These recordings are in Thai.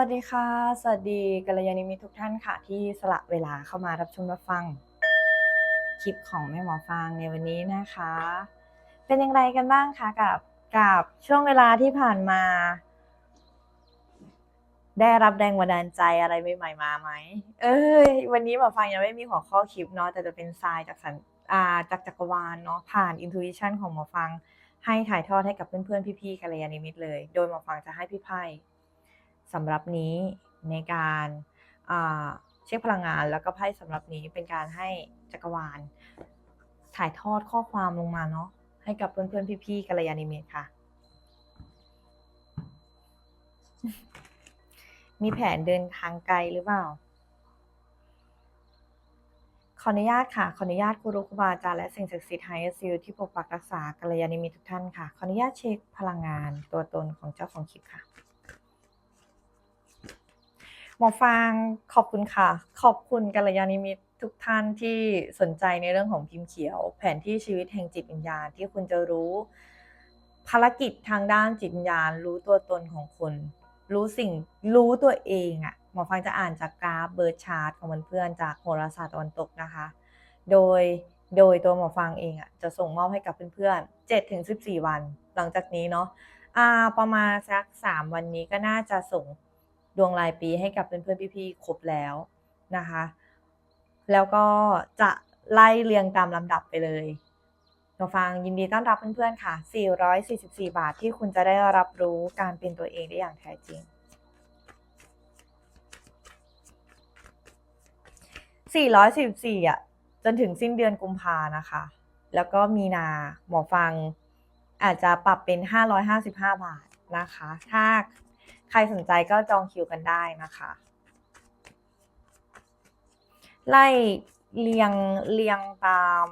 วัสดีค่ะ สวัสดีกัลยาณมิตรทุกท่านค่ะ ที่สละเวลาเข้ามารับชมรับฟัง คลิปของแม่หมอฟางในวันนี้นะคะ เป็นอย่างไรกันบ้างคะกับกับช่วงเวลาที่ผ่านมา ได้รับแรงบันดาลใจอะไรใหม่ๆมาไหมเอ้ยวันนี้หมอฟังยังไม่มีหัวข้อคลิปเนาะแต่จะเป็นทรายจากสันอ่าจากจักรวาลเนาะผ่านอินทู i ชันของหมอฟังให้ถ่ายทอดให้กับเพื่อนๆพี่ๆกัลยาณมิตรเลย โดยหมอฟังจะให้พี่ไพ่ สำหรับนี้ในการเช็คพลังงานแล้วก็ไพ่สำหรับนี้เป็นการให้จักรวาล ถ่ายทอดข้อความลงมาเนาะให้กับเพื่อนๆพี่ๆกัลยาณมิตค่ะ มีแผนเดินทางไกลหรือเปล่า ขออนุญาตค่ะ ขออนุญาตครูรุครูบาอาจารย์และสิ่งศักดิ์สิทธิ์ไฮเอซิลที่ปกปักรักษากัลยาณมิตทุกท่านค่ะ ขออนุญาตเช็คพลังงานตัวตนของเจ้าของคลิปค่ะ หมอฟางขอบคุณค่ะ ขอบคุณกัลยาณมิตรทุกท่านที่สนใจในเรื่องของพิมพ์เขียว แผนที่ชีวิตแห่งจิตวิญญาณที่คุณจะรู้ ภารกิจทางด้านจิตวิญญาณ รู้ตัวตนของคุณ รู้สิ่งรู้ตัวเองอะ่ะหมอฟังจะอ่านจากกราฟเบิร์ชาร์ตของเพื่อนๆจากโหราศาสตร์ตะวันตกนะคะ โดยโดยตัวหมอฟังเองอะ่ะจะส่งมอบให้กับเพื่อนๆ7ถึง14 วัน หลังจากนี้เนาะอ่าประมาณสัก 3 วันนี้ก็น่าจะส่ง ดวงรายปีให้กับเพื่อนๆพี่ๆครบแล้วนะคะ แล้วก็จะไล่เรียงตามลำดับไปเลยหมอฟังยินดีต้อนรับเพื่อนๆค่ะ 444 บาทที่คุณจะได้รับรู้การเป็นตัวเองได้อย่างแท้จริง 444อะจนถึงสิ้นเดือนกุมภานะคะ แล้วก็มีนาหมอฟังอาจจะปรับเป็น 555 บาทนะคะ ถ้า ครสนใจก็จองคิวกันได้นะคะ ไล่เรียงเรียงตาม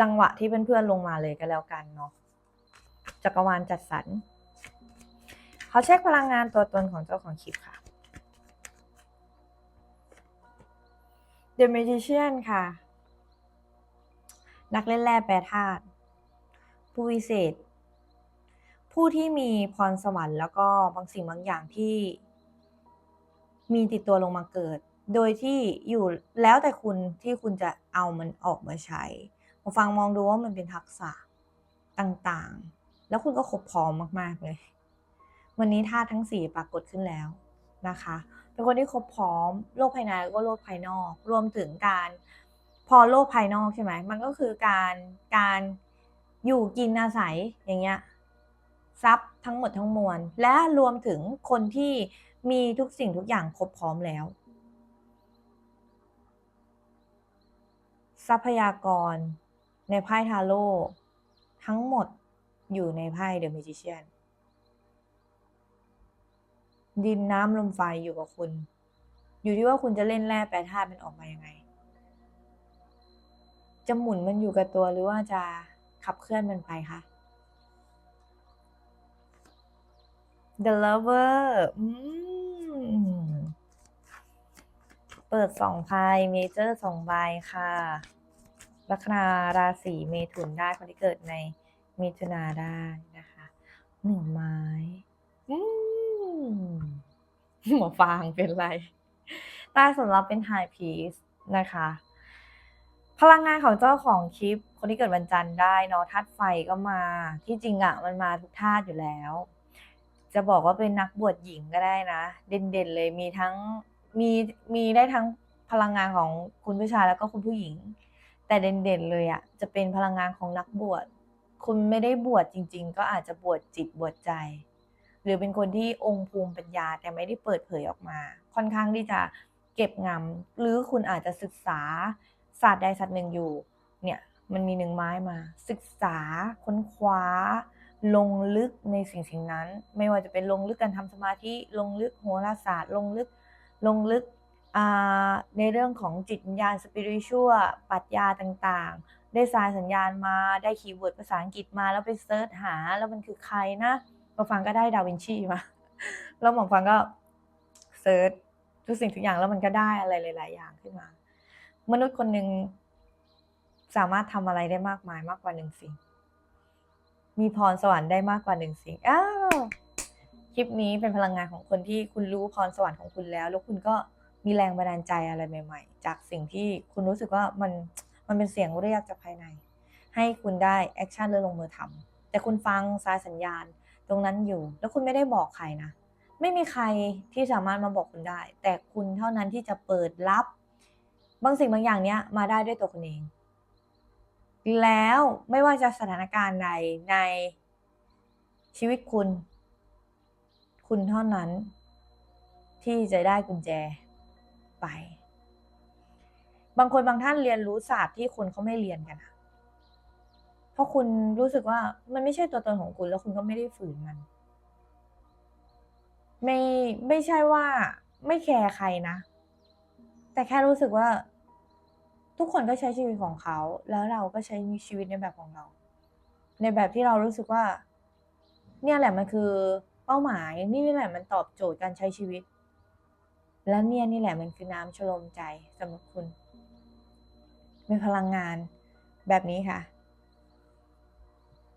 จังหวะที่เพื่อนๆลงมาเลยก็แล้วกันเนาะจักรวาลจัดสรรเขาเช็คพลังงานตัวตนของเจ้าของคลิปค่ะ The Magician ค่ะ นักเล่นแร่แปรธาตุผู้วิเศษ ผู้ที่มีพรสวรรค์แล้วก็บางสิ่งบางอย่างที่ มีติดตัวลงมาเกิด โดยที่อยู่แล้วแต่คุณที่คุณจะเอามันออกมาใช้มาฟังมองดูว่ามันเป็นทักษะต่างๆ แล้วคุณก็ครบพร้อมมาก ๆ เลย วันนี้ธาตุทั้งสี่ปรากฏขึ้นแล้วนะคะ เป็นคนที่ครบพร้อมโลกภายในแล้วก็โลกภายนอก รวมถึงการพอโลกภายนอกใช่ไหม มันก็คือการการอยู่กินอาศัยอย่างเงี้ย ทรัพย์ทั้งหมดทั้งมวล และรวมถึงคนที่มีทุกสิ่งทุกอย่างครบพร้อมแล้ว ทรัพยากรในไพ่ทาโร่ทั้งหมดอยู่ในไพ่เดอะ m มจิเชียนดินน้ำลมไฟอยู่กับคุณ อยู่ที่ว่าคุณจะเล่นแร่แปรธาตุมันออกมายังไง จะหมุนมันอยู่กับตัวหรือว่าจะขับเคลื่อนมันไปคะ The Lover เปิดสองไพ่เมเจอร์สองใบค่ะ ลัคนาราศีเมถุนได้คนที่เกิดในมิถุนาได้นะคะหนึ่งไม้อืมหมอฟางเป็นไรใต้สำหรับเป็นไฮพีซนะคะ พลังงานของเจ้าของคลิป คนที่เกิดวันจันทร์ได้เนาะธาตุไฟก็มา ที่จริงอะ่ะมันมาทุกธาตุอยู่แล้ว จะบอกว่าเป็นนักบวชหญิงก็ได้นะ เด่นๆเลยมีทั้งมีมีได้ทั้งพลังงานของคุณผู้ชายแล้วก็คุณผู้หญิง แต่เด่นๆเลยอะ่ะจะเป็นพลังงานของนักบวชคุณไม่ได้บวชจริง ๆ ก็อาจจะบวชจิตบวชใจ หรือเป็นคนที่องค์ภูมิปัญญาแต่ไม่ได้เปิดเผยออกมา ค่อนข้างที่จะเก็บงำหรือคุณอาจจะศึกษาศาสตร์ใดศาสตร์หนึ่งอยู่ เนี่ยมันมีหนึ่งไม้มา ศึกษาค้นคว้า ลงลึกในสิ่งสิ่งนั้น ไม่ว่าจะเป็นลงลึกการทำสมาธิลงลึกโหราศาสตร์ ลงลึกลงลึกในเรื่องของจิตวิญญาณสปิริชัวปรัชญาต่างๆ ได้สายสัญญาณมาได้คีย์เวิร์ดภาษาอังกฤษมาแล้วไปเซิร์ชหา แล้วมันคือใครนะมอฟังก็ได้ดาวินชีมาแล้วหมอฟังก็เซิร์ชทุกสิ่งทุกอย่างแล้วมันก็ได้อะไรหลาย ๆ อย่างขึ้นมา มนุษย์คนหนึ่งสามารถทำอะไรได้มากมายมากกว่าหนึ่งสิ่ง มีพรสวรรค์ได้มากกว่าหนึ่งสิ่งอ้าวคลิปนี้เป็นพลังงานของคนที่คุณรู้พรสวรรค์ของคุณแล้ว แล้วคุณก็มีแรงบันดาลใจอะไรใหม่ ๆ จากสิ่งที่คุณรู้สึกว่ามันมันเป็นเสียงเรียกจากภายใน ให้คุณได้แอคชั่นหรือลงมือทำแต่คุณฟังสายสัญญาณตรงนั้นอยู่ แล้วคุณไม่ได้บอกใครนะ ไม่มีใครที่สามารถมาบอกคุณได้ แต่คุณเท่านั้นที่จะเปิดรับ บางสิ่งบางอย่างเนี้ยมาได้ด้วยตัวคุณเอง แล้วไม่ว่าจะสถานการณ์ใดในชีวิตคุณ คุณเท่านั้น ที่จะได้กุญแจไป บางคนบางท่านเรียนรู้ศาสตร์ที่คนเขาไม่เรียนกันเพราะคุณรู้สึกว่ามันไม่ใช่ตัวตนของคุณแล้วคุณก็ไม่ได้ฝืนมัน ไม่ไม่ใช่ว่าไม่แคร์ใครนะ แต่แค่รู้สึกว่า ทุกคนก็ใช้ชีวิตของเขา แล้วเราก็ใช้ชีวิตในแบบของเรา ในแบบที่เรารู้สึกว่า เนี่ยแหละมันคือเป้าหมาย นี่แหละมันตอบโจทย์การใช้ชีวิต และเนี่ยนี่แหละมันคือน้ำชโลมใจสำหรับคุณเป็นพลังงานแบบนี้ค่ะ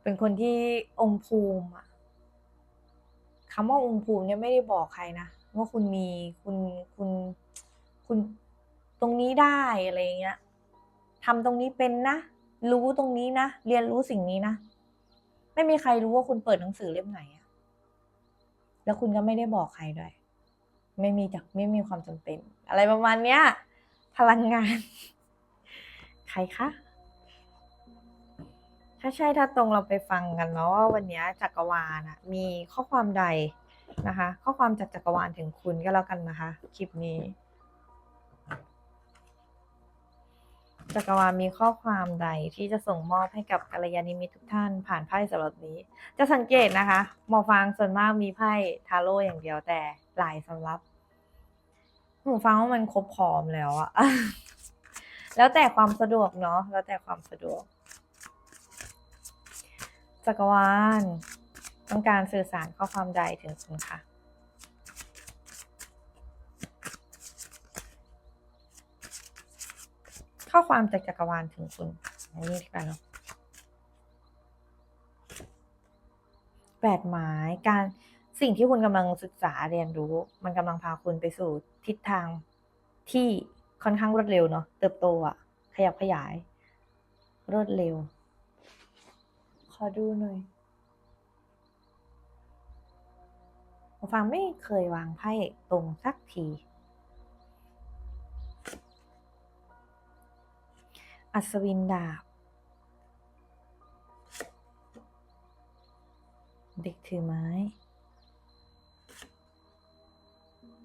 เป็นคนที่องค์ภูมิอะคำว่าองค์ภูมิเนี่ยไม่ได้บอกใครนะว่าคุณมีคุณคุณคุณตรงนี้ได้อะไรอย่างเงี้ย ทำตรงนี้เป็นนะ รู้ตรงนี้นะ เรียนรู้สิ่งนี้นะ ไม่มีใครรู้ว่าคุณเปิดหนังสือเล่มไหนอะแล้วคุณก็ไม่ได้บอกใครด้วย ไม่มีจักไม่มีความจำเป็น อะไรประมาณเนี้ย พลังงาน ใครคะ ถ้าใช่ถ้าตรงเราไปฟังกันเนาะว่าวันนี้จักรวาลอะมีข้อความใดนะคะ ข้อความจากจักรวาลถึงคุณก็แล้วกันนะคะ คลิปนี้ จักรวาลมีข้อความใดที่จะส่งมอบให้กับกัลยาณมิตรทุกท่านผ่านไพ่สำหรับนี้ จะสังเกตนะคะ หมอฟังส่วนมากมีไพ่ทาโร่อย่างเดียวแต่หลายสำรับหมูฟังว่ามันครบพร้อมแล้วอะแล้วแต่ความสะดวกเนาะแล้วแต่ความสะดวก จักรวาลต้องการสื่อสารข้อความใดถึงคุณคะ ข้อความจากจักรวาลถึงคุณอันนี้ดีกว่าเนาะแปดหมายการสิ่งที่คุณกำลังศึกษาเรียนรู้ มันกำลังพาคุณไปสู่ทิศทางที่ค่อนข้างรวดเร็วเนาะเติบโตอะขยับขยาย รวดเร็ว ขอดูหน่อยฟังไม่เคยวางไพ่ตรงสักที อัศวินดาบ เด็กถือไม้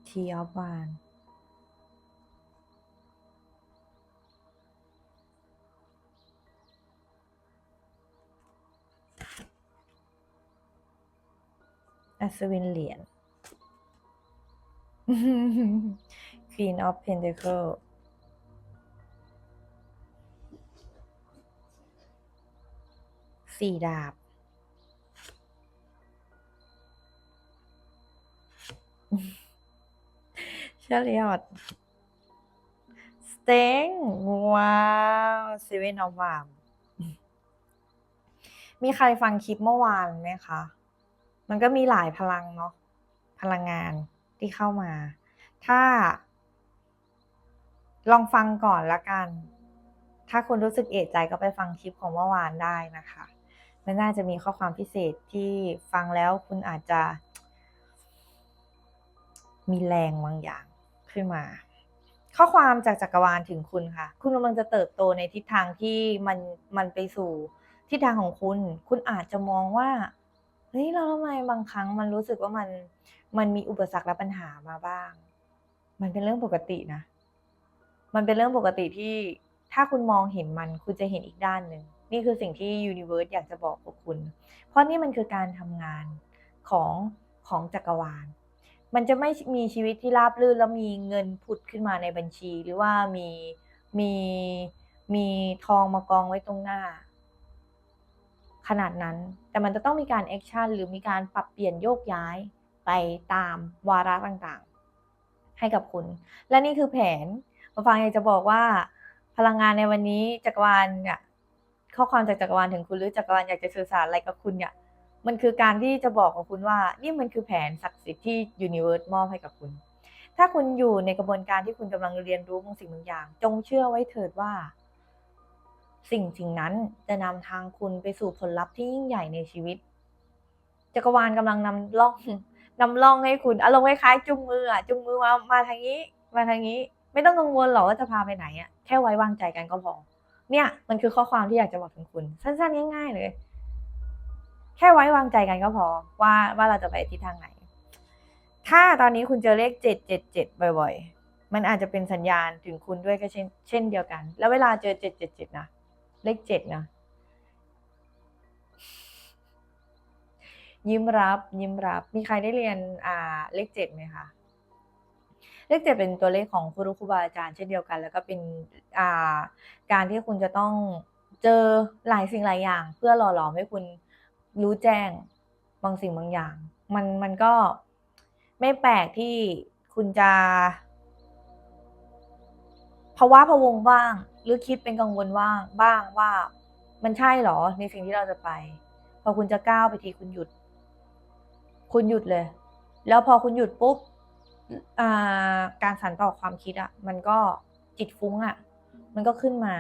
ทีออฟวานอัศวินเหรียญ Queen of Pentacle สี่ดาบ เชลยอดสเต็งว้าวเซเว่นออฟวามมีใครฟังคลิปเมื่อวานไหมคะ มันก็มีหลายพลังเนาะ พลังงานที่เข้ามา ถ้า ลองฟังก่อนละกัน ถ้าคุณรู้สึกเอะใจก็ไปฟังคลิปของเมื่อวานได้นะคะ มันน่าจะมีข้อความพิเศษที่ฟังแล้วคุณอาจจะ มีแรงบางอย่างขึ้นมา ข้อความจากจักรวาลถึงคุณค่ะ คุณกำลังจะเติบโตในทิศทางที่มันมันไปสู่ทิศทางของคุณ คุณอาจจะมองว่าเฮ้ยเราทำไมบางครั้งมันรู้สึกว่ามันมันมีอุปสรรคและปัญหามาบ้าง มันเป็นเรื่องปกตินะ มันเป็นเรื่องปกติที่ถ้าคุณมองเห็นมัน คุณจะเห็นอีกด้านหนึ่ง นี่คือสิ่งที่ยูนิเวิร์สอยากจะบอกกับคุณ เพราะนี่มันคือการทำงานของของจักรวาล มันจะไม่มีชีวิตที่ราบรื่นแล้วมีเงินผุดขึ้นมาในบัญชี หรือว่ามีมีมีทองมากองไว้ตรงหน้า ขนาดนั้น แต่มันจะต้องมีการแอคชั่นหรือมีการปรับเปลี่ยนโยกย้ายไปตามวาระต่างๆ ให้กับคุณ และนี่คือแผนมาฟังอยากจะบอกว่าพลังงานในวันนี้จักรวาลเนี่ย ข้อความจากจักรวาลถึงคุณหรือจักรวาลอยากจะสื่อสารอะไรกับคุณเนี่ยมันคือการที่จะบอกกับคุณว่า นี่มันคือแผนศักดิ์สิทธิ์ที่ยูนิเวิร์สมอบให้กับคุณ ถ้าคุณอยู่ในกระบวนการที่คุณกำลังเรียนรู้บางสิ่งบางอย่าง จงเชื่อไว้เถิดว่า สิ่งสิ่งนั้นจะนำทางคุณไปสู่ผลลัพธ์ที่ยิ่งใหญ่ในชีวิต จักรวาลกำลังนำล่องนำล่องให้คุณอารมณ์คล้ายๆจุงมืออะจุงมือมามาทางนี้ มาทางนี้ ไม่ต้องกังวลหรอกว่าจะพาไปไหนอะแค่ไว้วางใจกันก็พอ เนี่ยมันคือข้อความที่อยากจะบอกถึงคุณ สั้นๆ ง่ายๆเลย แค่ไว้วางใจกันก็พอว่าว่าเราจะไปทิศทางไหน ถ้าตอนนี้คุณเจอเลขเจ็ดเจ็ดเจ็ดบ่อยๆ มันอาจจะเป็นสัญญาณถึงคุณด้วยก็เช่นเช่นเดียวกัน แล้วเวลาเจอเจ็ดเจ็ดเจ็ดนะเลขเจ็ดนะยิ้มรับยิ้มรับ มีใครได้เรียนอ่าเลขเจ็ดไหมคะ เลขเจ็ดเป็นตัวเลขของครูครูบาอาจารย์เช่นเดียวกัน แล้วก็เป็นอ่าการที่คุณจะต้องเจอหลายสิ่งหลายอย่าง เพื่อหล่อหลอมให้คุณรู้แจ้งบางสิ่งบางอย่าง มันมันก็ไม่แปลกที่คุณจะภาวะพะวงบ้าง หรือคิดเป็นกังวลว่างบ้างว่ามันใช่หรอในสิ่งที่เราจะไป พอคุณจะก้าวไปทีคุณหยุด คุณหยุดเลย แล้วพอคุณหยุดปุ๊บ การสานต่อความคิดอะมันก็จิตฟุ้งอะมันก็ขึ้นมา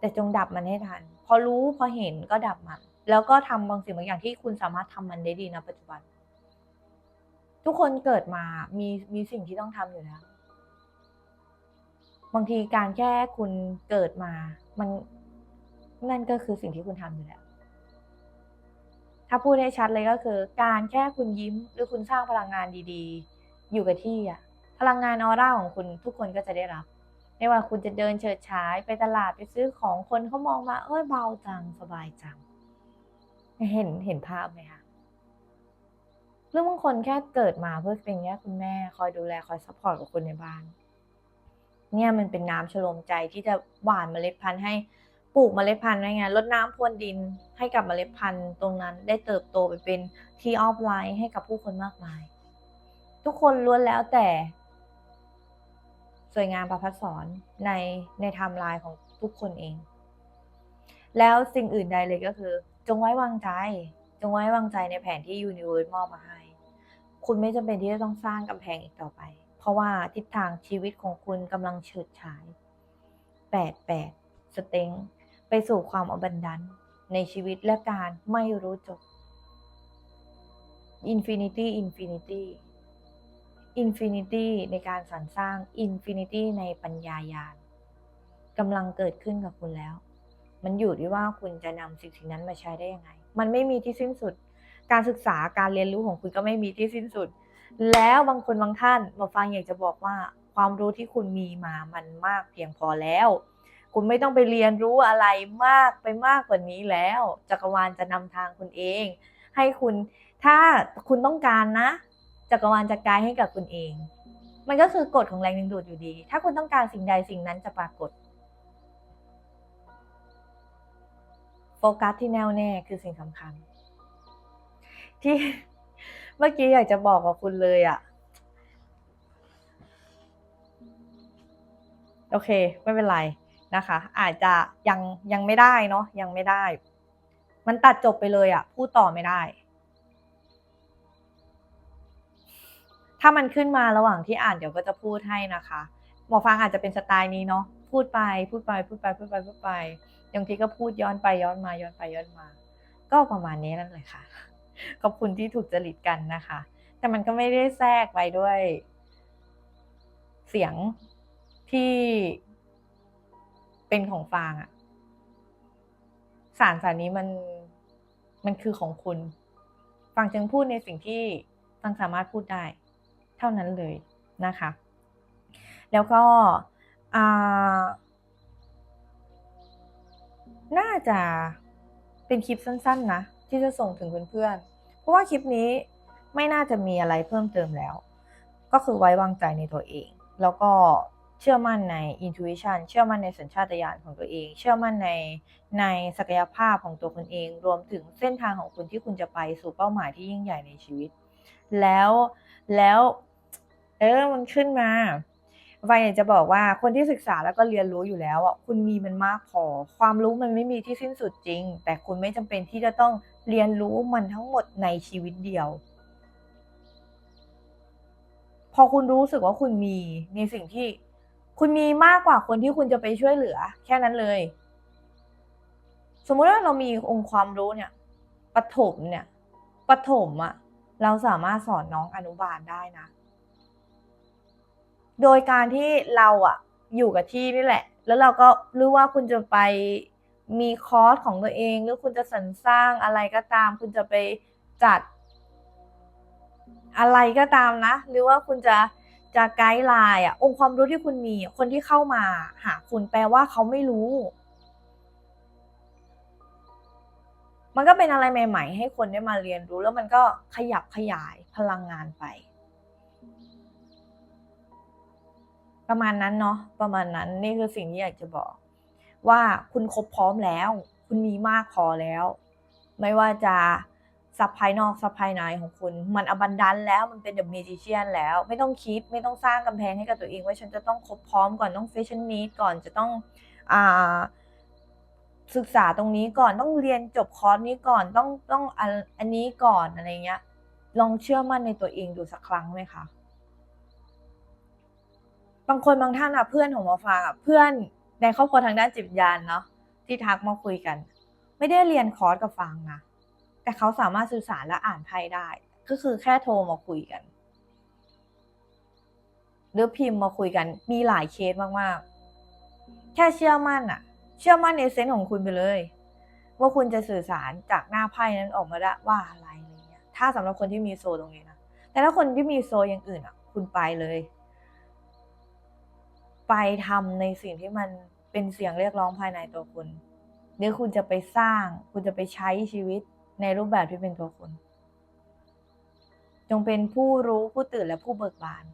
แต่จงดับมันให้ทัน พอรู้พอเห็นก็ดับมัน แล้วก็ทำบางสิ่งบางอย่างที่คุณสามารถทำมันได้ดีนะปัจจุบัน ทุกคนเกิดมามีมีสิ่งที่ต้องทำอยู่แล้ว บางทีการแค่คุณเกิดมา มันนั่นก็คือสิ่งที่คุณทำอยู่แล้วถ้าพูดให้ชัดเลยก็คือ การแค่คุณยิ้มหรือคุณสร้างพลังงานดี ๆ อยู่กับที่อะพลังงานออร่าของคุณทุกคนก็จะได้รับ ไม่ว่าคุณจะเดินเฉิดฉายไปตลาดไปซื้อของคนเขามองมา เอ้ยเบาจังสบายจัง เห็นเห็นภาพไหมคะหรือบางคนแค่เกิดมาเพื่อเป็นแค่คุณแม่คอยดูแลคอยซัพพอร์ตกับคนในบ้าน เนี่ยมันเป็นน้ำชโลมใจที่จะหว่านเมล็ดพันธุ์ให้ปลูกเมล็ดพันธุ์ได้ไงลดน้ำพรวนดินให้กับเมล็ดพันธุ์ตรงนั้นได้เติบโตไปเป็นที่ออฟไลน์ให้กับผู้คนมากมาย ทุกคนล้วนแล้วแต่ สวยงามประพัดสอนในในไทม์ไลน์ของทุกคนเอง แล้วสิ่งอื่นใดเลยก็คือ จงไว้วางใจ จงไว้วางใจในแผนที่ยูนิเวิร์สมอบมาให้ คุณไม่จำเป็นที่จะต้องสร้างกำแพงอีกต่อไป เพราะว่าทิศทางชีวิตของคุณกำลังเฉิดฉายแปดแปดสเต็งไปสู่ความอบันดันในชีวิตและการไม่รู้จบ Infinity Infinity Infinity ในการสรรสร้าง Infinity ในปัญญายาณกำลังเกิดขึ้นกับคุณแล้ว มันอยู่ที่ว่าคุณจะนำสิ่งสิ่งนั้นมาใช้ได้ยังไง มันไม่มีที่สิ้นสุด การศึกษาการเรียนรู้ของคุณก็ไม่มีที่สิ้นสุด แล้วบางคนบางท่านมาฟังอยากจะบอกว่าความรู้ที่คุณมีมามันมากเพียงพอแล้ว คุณไม่ต้องไปเรียนรู้อะไรมากไปมากกว่านี้แล้ว จักรวาลจะนำทางคุณเอง ให้คุณถ้าคุณต้องการนะ จักรวาลจะกายให้กับคุณเอง มันก็คือกฎของแรงดึงดูดอยู่ดี ถ้าคุณต้องการสิ่งใดสิ่งนั้นจะปรากฏ โฟกัสที่แน่วแน่คือสิ่งสำคัญ ที่เมื่อกี้อยากจะบอกกับคุณเลยอะโอเค ไม่เป็นไรนะคะ อาจจะยังยังไม่ได้เนาะยังไม่ได้ มันตัดจบไปเลยอะพูดต่อไม่ได้ ถ้ามันขึ้นมาระหว่างที่อ่านเดี๋ยวก็จะพูดให้นะคะหมอฟังอาจจะเป็นสไตล์นี้เนาะพูดไปพูดไปพูดไปพูดไปพูดไปบางทีก็พูดย้อนไปย้อนมาย้อนไปย้อนมา ก็ประมาณนี้นั่นเลยค่ะขอบคุณที่ถูกจริตกันนะคะ แต่มันก็ไม่ได้แทรกไปด้วย เสียงที่เป็นของฟางอะสารสารนี้มันมันคือของคุณ ฟังจึงพูดในสิ่งที่ฟังสามารถพูดได้ เท่านั้นเลยนะคะ แล้วก็น่าจะเป็นคลิปสั้น ๆ นะ ที่จะส่งถึงเพื่อนๆ เพราะว่าคลิปนี้ไม่น่าจะมีอะไรเพิ่มเติมแล้ว ก็คือไว้วางใจในตัวเอง แล้วก็เชื่อมั่นใน intuition เชื่อมั่นในสัญชาตญาณของตัวเอง เชื่อมั่นในในศักยภาพของตัวคุณเอง รวมถึงเส้นทางของคุณที่คุณจะไปสู่เป้าหมายที่ยิ่งใหญ่ในชีวิต แล้วแล้ว เออมันขึ้นมาไฟอยากจะบอกว่าคนที่ศึกษาแล้วก็เรียนรู้อยู่แล้วอะคุณมีมันมากพอ ความรู้มันไม่มีที่สิ้นสุดจริง แต่คุณไม่จำเป็นที่จะต้องเรียนรู้มันทั้งหมดในชีวิตเดียว พอคุณรู้สึกว่าคุณมีในสิ่งที่คุณมีมากกว่าคนที่คุณจะไปช่วยเหลือ แค่นั้นเลย สมมุติว่าเรามีองค์ความรู้เนี่ยปฐมเนี่ยปฐมอะเราสามารถสอนน้องอนุบาลได้นะ โดยการที่เราอะอยู่กับที่นี่แหละ แล้วเราก็รู้ว่าคุณจะไปมีคอร์สของตัวเอง หรือคุณจะสรรสร้างอะไรก็ตาม คุณจะไปจัด อะไรก็ตามนะ หรือว่าคุณจะจะไกด์ไลน์อะองค์ความรู้ที่คุณมี คนที่เข้ามาหาคุณแปลว่าเขาไม่รู้ มันก็เป็นอะไรใหม่ ๆ ให้คนได้มาเรียนรู้แล้วมันก็ขยับขยายพลังงานไป ประมาณนั้นเนาะประมาณนั้นนี่คือสิ่งที่อยากจะบอก ว่าคุณครบพร้อมแล้ว คุณมีมากพอแล้ว ไม่ว่าจะซับภายนอกซับภายในของคุณ มันอบันดันแล้วมันเป็นเดอะเมจิเชียนแล้ว ไม่ต้องคิดไม่ต้องสร้างกำแพงให้กับตัวเองว่าฉันจะต้องครบพร้อมก่อนต้องเฟชั่นนีดก่อนจะต้องอ่าศึกษาตรงนี้ก่อนต้องเรียนจบคอร์สนี้ก่อนต้องต้องอันอันนี้ก่อนอะไรเงี้ยลองเชื่อมั่นในตัวเองดูสักครั้งไหมคะ บางคนบางท่านอะเพื่อนของหมอฟางอะเพื่อนในครอบครัวทางด้านจิตวิญญาณเนาะที่ทักมาคุยกัน ไม่ได้เรียนคอร์สกับฟางนะแต่เขาสามารถสื่อสารและอ่านไพ่ได้ ก็คือแค่โทรมาคุยกัน หรือพิมพ์มาคุยกันมีหลายเคสมากๆ แค่เชื่อมั่นอะเชื่อมั่นในเซนส์ของคุณไปเลย ว่าคุณจะสื่อสารจากหน้าไพ่นั้นออกมาได้ว่าอะไรอะไรเงี้ยถ้าสำหรับคนที่มีโซตรงนี้นะแต่ถ้าคนที่มีโซอย่างอื่นอะคุณไปเลย ไปทำในสิ่งที่มันเป็นเสียงเรียกร้องภายในตัวคุณหรือคุณจะไปสร้าง คุณจะไปใช้ชีวิตในรูปแบบที่เป็นตัวคุณ จงเป็นผู้รู้ผู้ตื่นและผู้เบิกบาน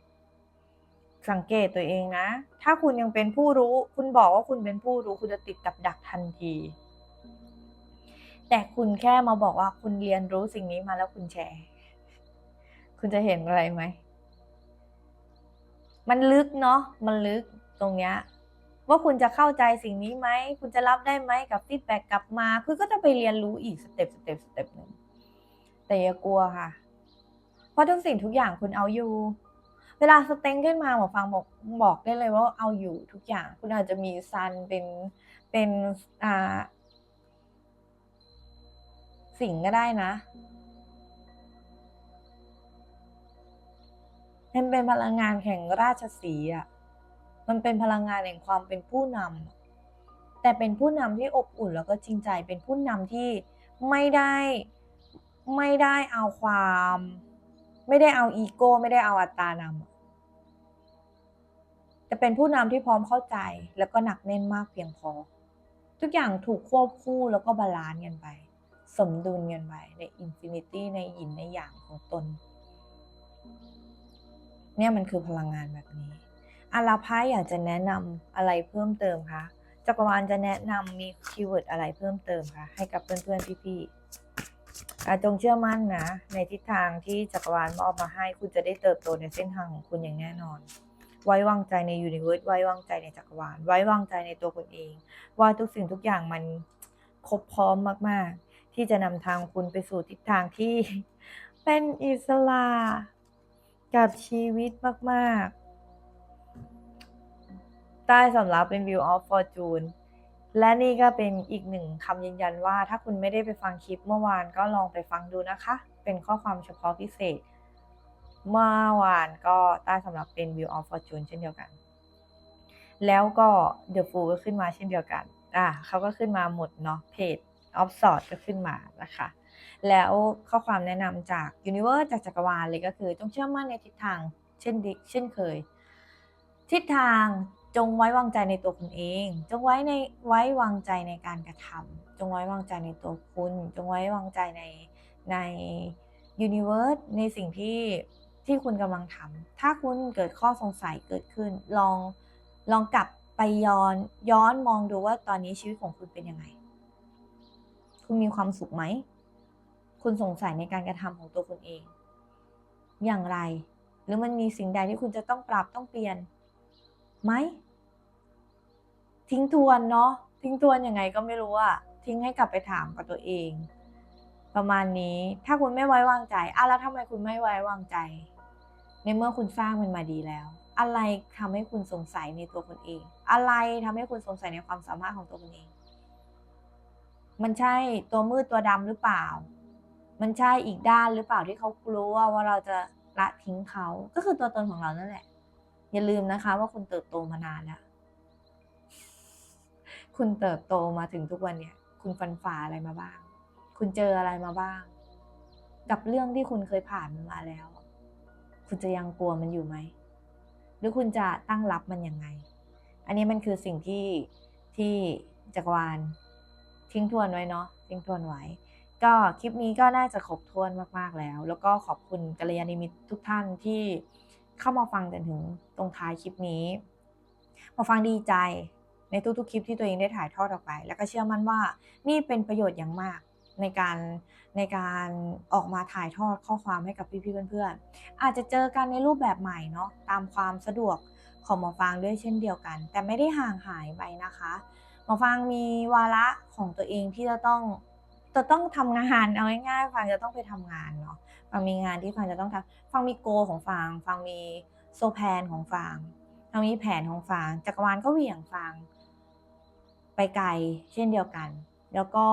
สังเกตตัวเองนะ ถ้าคุณยังเป็นผู้รู้ คุณบอกว่าคุณเป็นผู้รู้คุณจะติดกับดักทันที แต่คุณแค่มาบอกว่าคุณเรียนรู้สิ่งนี้มาแล้วคุณแชร์ คุณจะเห็นอะไรไหม มันลึกเนาะ มันลึก รงเนี้ยว่าคุณจะเข้าใจสิ่งนี้ไหม คุณจะรับได้ไหมกับฟีดแบ็กกลับมา คือก็จะไปเรียนรู้อีกสเต็ปสเต็ปสเต็ปหนึ่งแต่อย่ากลัวค่ะ เพราะทุกสิ่งทุกอย่างคุณเอาอยู่ เวลาสเต็งขึ้นมาหมอฟังบอกบอกได้เลยว่าเอาอยู่ทุกอย่าง คุณอาจจะมีซันเป็นเป็นอ่าสิ่งก็ได้นะมันเป็นพลังงานแห่งราชสีอะ มันเป็นพลังงานแห่งความเป็นผู้นำแต่เป็นผู้นำที่อบอุ่นแล้วก็จริงใจเป็นผู้นำที่ไม่ได้ไม่ได้เอาความ ไม่ได้เอาอีโก้ไม่ได้เอาอัตตานำจะเป็นผู้นำที่พร้อมเข้าใจแล้วก็หนักแน่นมากเพียงพอ ทุกอย่างถูกควบคู่แล้วก็บาลานซ์กันไป สมดุลกันไปในอินฟินิตี้ในหยินในหยางของตน เนี่ยมันคือพลังงานแบบนี้ อาราพายอยากจะแนะนำอะไรเพิ่มเติมคะจักรวาลจะแนะนำมีคีย์เวิร์ดอะไรเพิ่มเติมคะให้กับเพื่อนๆพี่ๆอะจงเชื่อมั่นนะ ในทิศทางที่จักรวาลมอบมาให้คุณจะได้เติบโตในเส้นทางของคุณอย่างแน่นอน ไว้วางใจในยูนิเวิร์สไว้วางใจในจักรวาล ไว้วางใจในตัวคุณเอง ว่าทุกสิ่งทุกอย่างมันครบพร้อมมากๆ ที่จะนำทางคุณไปสู่ทิศทางที่เป็นอิสระกับชีวิตมากๆ ใต้สำรับเป็น View of Fortune และนี่ก็เป็นอีกหนึ่งคำยืนยันว่า ถ้าคุณไม่ได้ไปฟังคลิปเมื่อวานก็ลองไปฟังดูนะคะ เป็นข้อความเฉพาะพิเศษ เมื่อวานก็ใต้สำรับเป็น View of Fortune เช่นเดียวกัน แล้วก็ The Fool ก็ขึ้นมาเช่นเดียวกันอะเขาก็ขึ้นมาหมดเนาะเพจ of s o r t ก็ขึ้นมานะคะแล้วข้อความแนะนำจาก Universe จากจักรวาลเลยก็คือจงเชื่อมั่นในทิศทางเช่นดิเช่นเคย ทิศทาง จงไว้วางใจในตัวคุณเอง จงไว้ในไว้วางใจในการกระทำจงไว้วางใจในตัวคุณ จงไว้วางใจในใน Universe ในสิ่งที่ที่คุณกำลังทำถ้าคุณเกิดข้อสงสัยเกิดขึ้น ลองลองกลับไปย้อนย้อนมองดูว่าตอนนี้ชีวิตของคุณเป็นยังไง คุณมีความสุขไหม คุณสงสัยในการกระทำของตัวคุณเอง อย่างไร หรือมันมีสิ่งใดที่คุณจะต้องปรับต้องเปลี่ยนไหม ทิ้งทวนเนาะทิ้งทวนยังไงก็ไม่รู้อะทิ้งให้กลับไปถามกับตัวเอง ประมาณนี้ถ้าคุณไม่ไว้วางใจอะแล้วทำไมคุณไม่ไว้วางใจ ในเมื่อคุณสร้างมันมาดีแล้ว อะไรทำให้คุณสงสัยในตัวคุณเอง อะไรทำให้คุณสงสัยในความสามารถของตัวคุณเอง มันใช่ตัวมืดตัวดำหรือเปล่า มันใช่อีกด้านหรือเปล่าที่เขากลัวว่าเราจะละทิ้งเขาก็คือตัวตนของเรานั่นแหละ อย่าลืมนะคะ ว่าคุณเติบโตมานานแล้ว คุณเติบโตมาถึงทุกวันเนี่ย คุณฟันฝ่าอะไรมาบ้าง คุณเจออะไรมาบ้าง กับเรื่องที่คุณเคยผ่านมาแล้ว คุณจะยังกลัวมันอยู่ไหม หรือคุณจะตั้งรับมันยังไง อันนี้มันคือสิ่งที่ที่จักรวาลทิ้งทวนไว้เนาะทิ้งทวนไว้ ก็คลิปนี้ก็น่าจะครบถ้วนมากๆแล้ว แล้วก็ขอบคุณกัลยาณมิตรทุกท่านที่เข้ามาฟังจนถึงตรงท้ายคลิปนี้ มาฟังดีใจ ในทุกๆคลิปที่ตัวเองได้ถ่ายทอดออกไป แล้วก็เชื่อมั่นว่านี่เป็นประโยชน์อย่างมากในการในการออกมาถ่ายทอดข้อความให้กับพี่ๆเพื่อนๆ อาจจะเจอกันในรูปแบบใหม่เนาะตามความสะดวกของหมอฟางด้วยเช่นเดียวกัน แต่ไม่ได้ห่างหายไปนะคะหมอฟางมีวาระของตัวเองที่จะต้องจะต้องทำงานเอาง่ายๆฟางจะต้องไปทำงานเนาะฟางมีงานที่ฟางจะต้องทำฟางมีโกของฟางฟางมีโซแพนของฟางฟางมีแผนของฟางจักรวาลก็เหวี่ยงฟาง ไปไกลเช่นเดียวกัน แล้วก็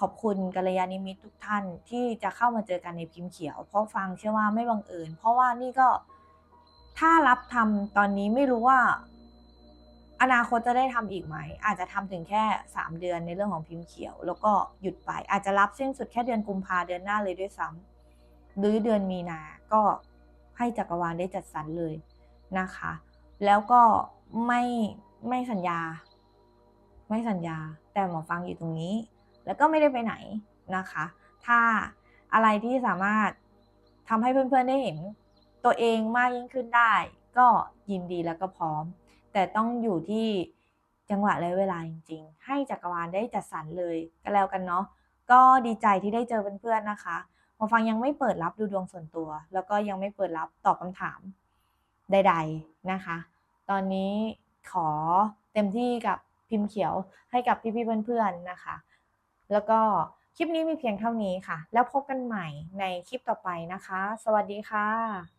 ขอบคุณกัลยาณมิตรทุกท่านที่จะเข้ามาเจอกันในพิมพ์เขียว เพราะฟังเชื่อว่าไม่บังเอิญเพราะว่านี่ก็ถ้ารับทำตอนนี้ไม่รู้ว่า อนาคตจะได้ทำอีกไหม อาจจะทำถึงแค่ 3 เดือนในเรื่องของพิมพ์เขียว แล้วก็หยุดไป อาจจะรับสิ้นสุดแค่เดือนกุมภาเดือนหน้าเลยด้วยซ้ำหรือเดือนมีนา ก็ให้จักรวาลได้จัดสรรเลยนะคะ แล้วก็ไม่ไม่สัญญา ไม่สัญญา แต่หมอฟังอยู่ตรงนี้ แล้วก็ไม่ได้ไปไหนนะคะ ถ้าอะไรที่สามารถทำให้เพื่อนๆได้เห็นตัวเองมากยิ่งขึ้นได้ ก็ยินดีแล้วก็พร้อม แต่ต้องอยู่ที่จังหวะและเวลาจริงๆ ให้จักรวาลได้จัดสรรเลยก็แล้วกันเนาะก็ดีใจที่ได้เจอเพื่อนๆนะคะหมอฟังยังไม่เปิดรับดูดวงส่วนตัว แล้วก็ยังไม่เปิดรับตอบคำถามใด ๆนะคะ ตอนนี้ขอเต็มที่กับ พิมพ์เขียวให้กับพี่ๆเพื่อนๆนะคะ แล้วก็คลิปนี้มีเพียงเท่านี้ค่ะ แล้วพบกันใหม่ในคลิปต่อไปนะคะ สวัสดีค่ะ